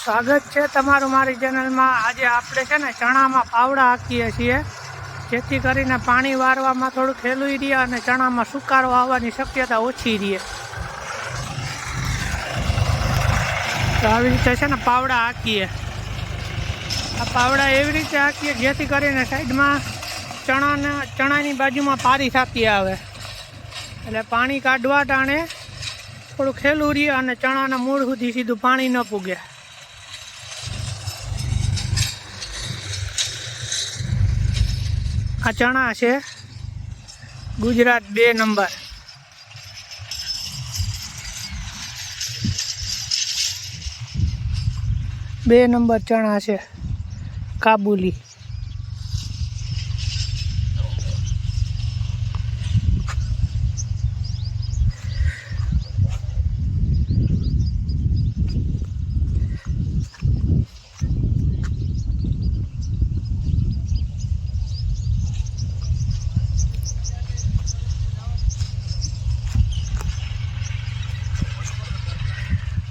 સ્વાગત છે તમારું મારી ચેનલમાં. આજે આપણે છે ને ચણામાં પાવડા હાંકીએ છીએ. જેથી કરીને પાણી વારવામાં થોડું ખેલુઈ રહે અને ચણામાં સુકારો આવવાની શક્યતા ઓછી રહે તો આવી રીતે છે ને પાવડા હાંકીએ. આ પાવડા એવી રીતે હાંકીએ જેથી કરીને સાઈડમાં ચણાને, ચણાની બાજુમાં પારી થતી આવે. એટલે પાણી કાઢવા ટાણે થોડું ખેલું રહે અને ચણાના મૂળ સુધી સીધું પાણી ન પૂગે. આ ચણા છે. ગુજરાત બે નંબર. બે નંબર ચણા છે. કાબુલી.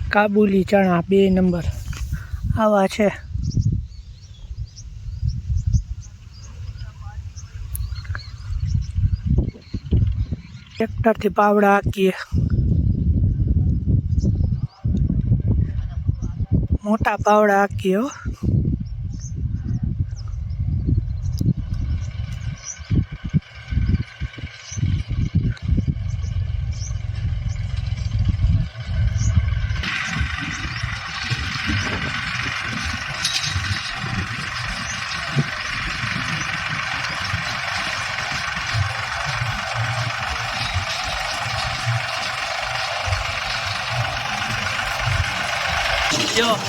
કાબુલી ચણા બે નંબર. આવા છે. ટ્રેક્ટરથી પાવડા હાકીએ મોટા પાવડા હાકીએ જો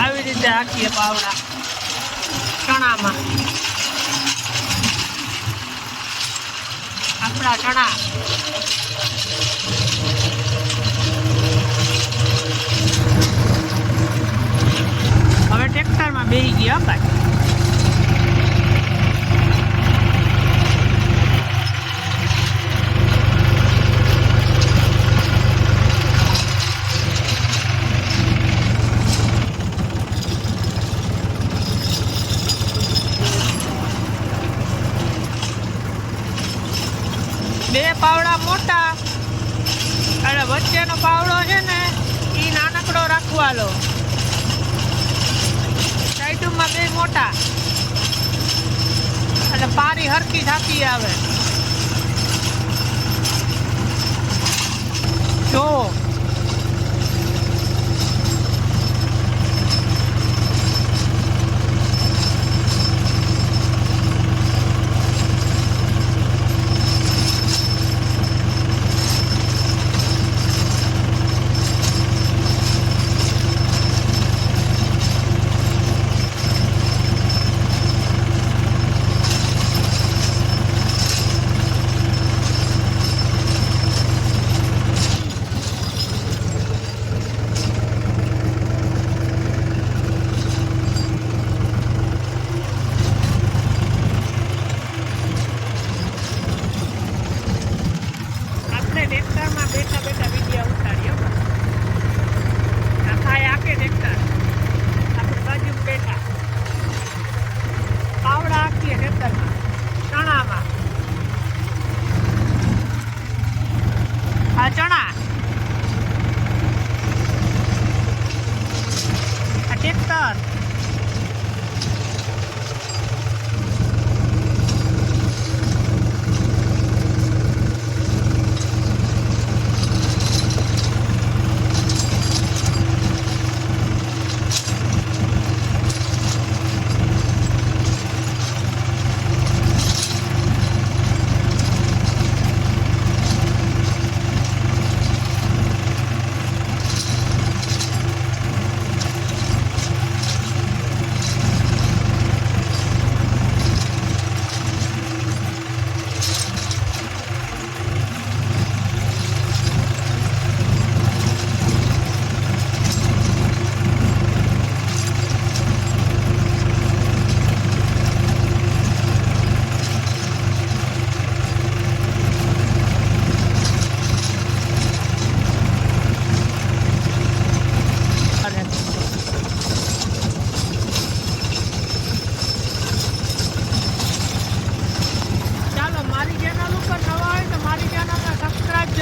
આવી રીતે આખીએ પાવડા ચણામાં. આપણા ચણા. હવે ટ્રેક્ટરમાં બેસી ગયા ભાઈ બે પાવડા મોટા અને પાવડો છે ને એ નાનકડો રાખવાનો. સાઈડમાં બે મોટા. એટલે પારી હરકી થતી આવે.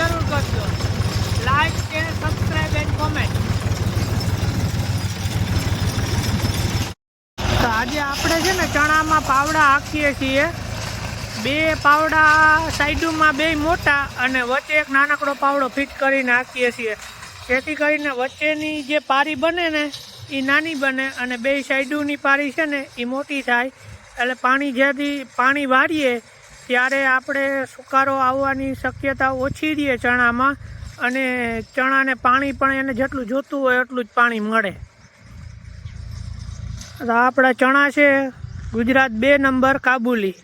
જરૂર કરજો. Like share subscribe and comment તો આજે આપણે છે ને ચણામાં પાવડા હાંકીએ છીએ. બે પાવડા સાઈડમાં બે મોટા અને વચ્ચે એક નાનકડો પાવડો ફિટ કરીને હાંકીએ છીએ. જેથી કરીને વચ્ચેની જે પારી બને ને એ નાની બને અને બે સાઈડોની પારી છે ને એ મોટી થાય. એટલે પાણી જ્યાંથી પાણી વાળીએ ત્યારે આપણે સુકારો આવવાની શક્યતા ઓછી રહે ચણામાં અને ચણાને પાણી પણ એને જેટલું જોતું હોય એટલું જ પાણી મળે. આપણા ચણા છે ગુજરાત બે નંબર કાબુલી.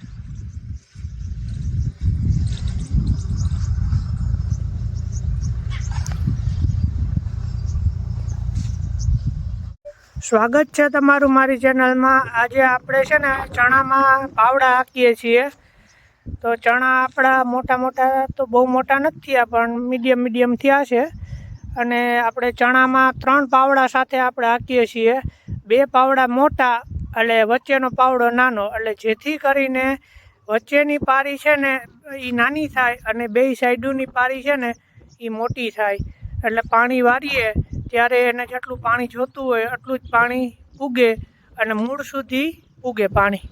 સ્વાગત છે તમારું મારી ચેનલમાં. આજે આપણે છે ને ચણામાં પાવડા હાંકીએ છીએ. તો ચણા આપણા મોટા મોટા તો બહુ મોટા નથી થયા, પણ મીડિયમ મીડિયમ થયા છે. અને આપણે ચણામાં ત્રણ પાવડા સાથે આપણે હાકીએ છીએ. બે પાવડા મોટા એટલે વચ્ચેનો પાવડો નાનો, એટલે જેથી કરીને વચ્ચેની પારી છે ને એ નાની થાય અને બે સાઈડોની પારી છે ને એ મોટી થાય. એટલે પાણી વારીએ, ત્યારે એને જેટલું પાણી જોતું હોય એટલું જ પાણી પૂગે અને મૂળ સુધી પૂગે પાણી.